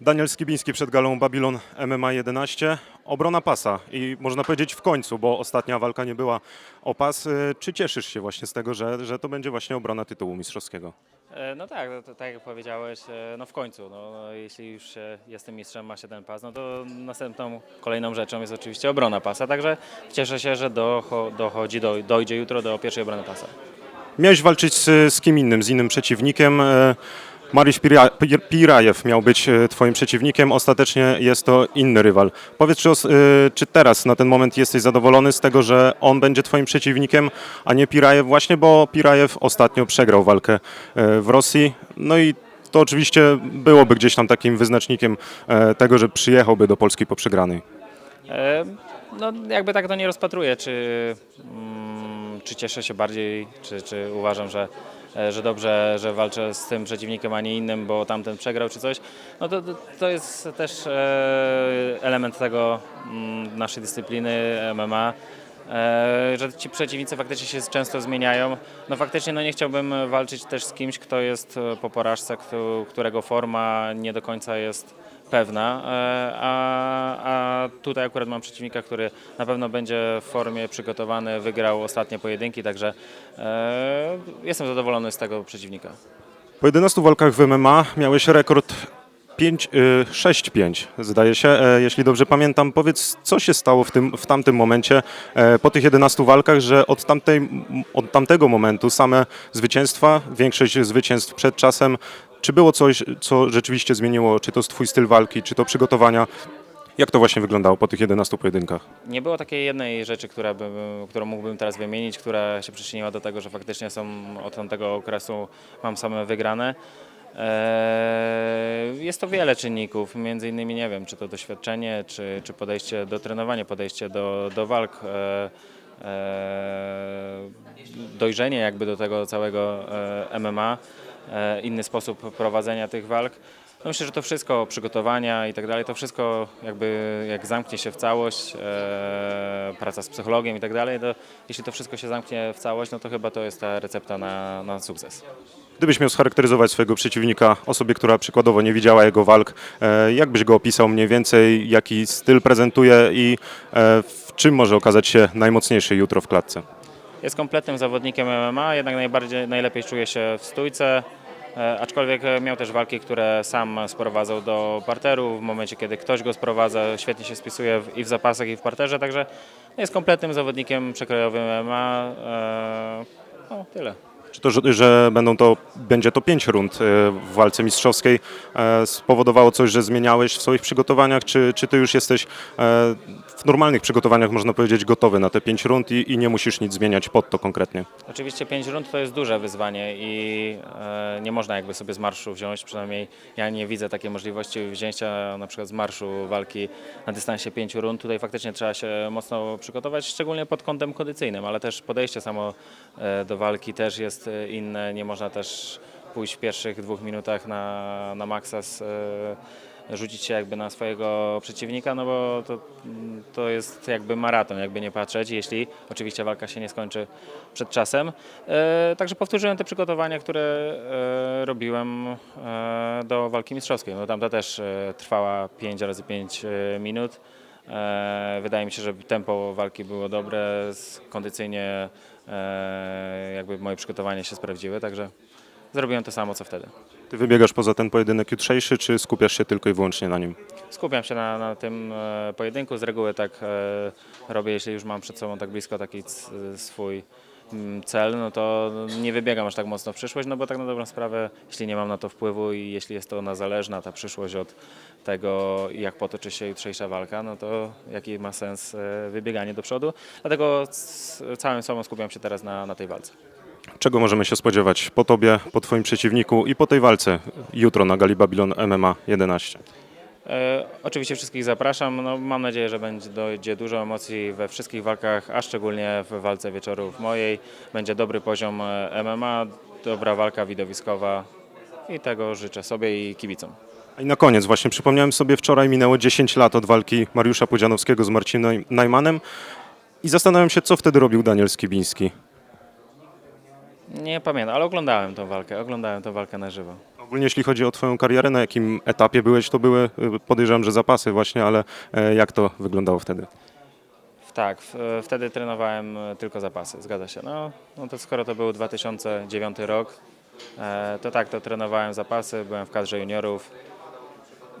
Daniel Skibiński przed galą Babylon MMA 11. Obrona pasa i można powiedzieć w końcu, bo ostatnia walka nie była o pas. Y, Czy cieszysz się właśnie z tego, że, że to będzie właśnie obrona tytułu mistrzowskiego? E, No tak, no to, tak jak powiedziałeś, e, no w końcu, no, no, jeśli już e, jestem mistrzem, ma się ten pas, no to następną, kolejną rzeczą jest oczywiście obrona pasa, także cieszę się, że docho, dochodzi, do, dojdzie jutro do pierwszej obrony pasa. Miałeś walczyć z, z kim innym, z innym przeciwnikiem. Mariusz Pira- Pir- Pirajew miał być e, twoim przeciwnikiem, ostatecznie jest to inny rywal. Powiedz, czy, e, czy teraz na ten moment jesteś zadowolony z tego, że on będzie twoim przeciwnikiem, a nie Pirajew właśnie, bo Pirajew ostatnio przegrał walkę e, w Rosji, no i to oczywiście byłoby gdzieś tam takim wyznacznikiem tego, że przyjechałby do Polski po przegranej. No jakby tak to nie rozpatruję, czy, mm, czy cieszę się bardziej, czy, czy uważam, że, że dobrze, że walczę z tym przeciwnikiem, a nie innym, bo tamten przegrał czy coś. No to, to, jest też e, element tego mm, naszej dyscypliny MMA. e, Że ci przeciwnicy faktycznie się często zmieniają. No faktycznie no nie chciałbym walczyć też z kimś, kto jest e, po porażce, którego forma nie do końca jest pewna, e, a, tutaj akurat mam przeciwnika, który na pewno będzie w formie przygotowany, wygrał ostatnie pojedynki, także e, jestem zadowolony z tego przeciwnika. Po 11 walkach w MMA miałeś rekord 5, y, 6-5, zdaje się, e, jeśli dobrze pamiętam. Powiedz, co się stało w, tym, w tamtym momencie, e, po tych 11 walkach, że od, tamtej, od tamtego momentu same zwycięstwa, większość zwycięstw przed czasem, czy było coś, co rzeczywiście zmieniło, czy to twój styl walki, czy to przygotowania? Jak to właśnie wyglądało po tych 11 pojedynkach? Nie było takiej jednej rzeczy, która by, którą mógłbym teraz wymienić, która się przyczyniła do tego, że faktycznie są od tamtego okresu mam same wygrane. Eee, Jest to wiele czynników, między innymi nie wiem, czy to doświadczenie, czy, czy podejście do trenowania, podejście do, do walk, eee, eee, dojrzenie jakby do tego całego MMA, inny sposób prowadzenia tych walk. No myślę, że to wszystko, przygotowania i tak dalej, to wszystko jakby jak zamknie się w całość, e, praca z psychologiem i tak dalej, to jeśli to wszystko się zamknie w całość, no to chyba to jest ta recepta na, na sukces. Gdybyś miał scharakteryzować swojego przeciwnika, osobie, która przykładowo nie widziała jego walk, e, jak byś go opisał mniej więcej, jaki styl prezentuje i e, w czym może okazać się najmocniejszy jutro w klatce? Jest kompletnym zawodnikiem MMA, jednak najbardziej, najlepiej czuje się w stójce, aczkolwiek e, miał też walki, które sam sprowadzał do parteru. W momencie, kiedy ktoś go sprowadza, świetnie się spisuje i w zapasach, i w parterze, także jest kompletnym zawodnikiem przekrojowym MMA. E, no, tyle. Czy to, że, będą to, będzie to pięć rund e, w walce mistrzowskiej, spowodowało coś, że zmieniałeś w swoich przygotowaniach, czy, czy ty już jesteś w normalnych przygotowaniach, można powiedzieć, gotowy na te pięć rund i, i nie musisz nic zmieniać pod to konkretnie? Oczywiście 5 rund to jest duże wyzwanie i e, nie można jakby sobie z marszu wziąć, przynajmniej ja nie widzę takiej możliwości wzięcia na przykład z marszu walki na dystansie 5 rund. Tutaj faktycznie trzeba się mocno przygotować, szczególnie pod kątem kondycyjnym, ale też podejście samo e, do walki też jest e, inne. Nie można też pójść w pierwszych dwóch minutach na, na maksa z, e, rzucić się jakby na swojego przeciwnika, no bo to, to jest jakby maraton, jakby nie patrzeć, jeśli oczywiście walka się nie skończy przed czasem. E, także powtórzyłem te przygotowania, które e, robiłem e, do walki mistrzowskiej. No tamta też e, trwała 5 razy 5 e, minut. E, wydaje mi się, że tempo walki było dobre, kondycyjnie e, jakby moje przygotowania się sprawdziły, także zrobiłem to samo co wtedy. Ty wybiegasz poza ten pojedynek jutrzejszy, czy skupiasz się tylko i wyłącznie na nim? Skupiam się na, na tym e, pojedynku. Z reguły tak e, robię, jeśli już mam przed sobą tak blisko taki c, swój mm, cel, no to nie wybiegam aż tak mocno w przyszłość, no bo tak na dobrą sprawę, jeśli nie mam na to wpływu i jeśli jest to ona zależna, ta przyszłość od tego, jak potoczy się jutrzejsza walka, no to jaki ma sens e, wybieganie do przodu. Dlatego c, całym sobą skupiam się teraz na, na tej walce. Czego możemy się spodziewać po tobie, po twoim przeciwniku i po tej walce jutro na Gali Babylon MMA 11? E, oczywiście wszystkich zapraszam. No, mam nadzieję, że będzie dojdzie dużo emocji we wszystkich walkach, a szczególnie w walce wieczorów mojej. Będzie dobry poziom e, MMA, dobra walka widowiskowa i tego życzę sobie i kibicom. I na koniec właśnie przypomniałem sobie, wczoraj minęło 10 lat od walki Mariusza Pudzianowskiego z Marcinem Najmanem i zastanawiam się, co wtedy robił Daniel Skibiński. Nie pamiętam, ale oglądałem tą walkę, oglądałem tą walkę na żywo. Ogólnie jeśli chodzi o Twoją karierę, na jakim etapie byłeś, to były, y, podejrzewam, że zapasy właśnie, ale e, jak to wyglądało wtedy? Tak, w, wtedy trenowałem e, tylko zapasy, zgadza się. No, no to skoro to był 2009 rok, e, to tak, to trenowałem zapasy, byłem w kadrze juniorów.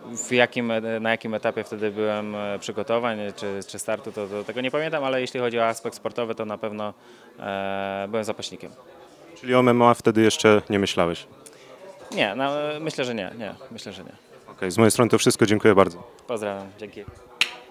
W jakim, e, na jakim etapie wtedy byłem e, przygotowań czy, czy startu, to, to tego nie pamiętam, ale jeśli chodzi o aspekt sportowy, to na pewno e, byłem zapaśnikiem. Czyli o MMA wtedy jeszcze nie myślałeś. Nie, no, myślę, że nie, nie, myślę, że nie. Okej, z mojej strony to wszystko, dziękuję bardzo. Pozdrawiam, dzięki.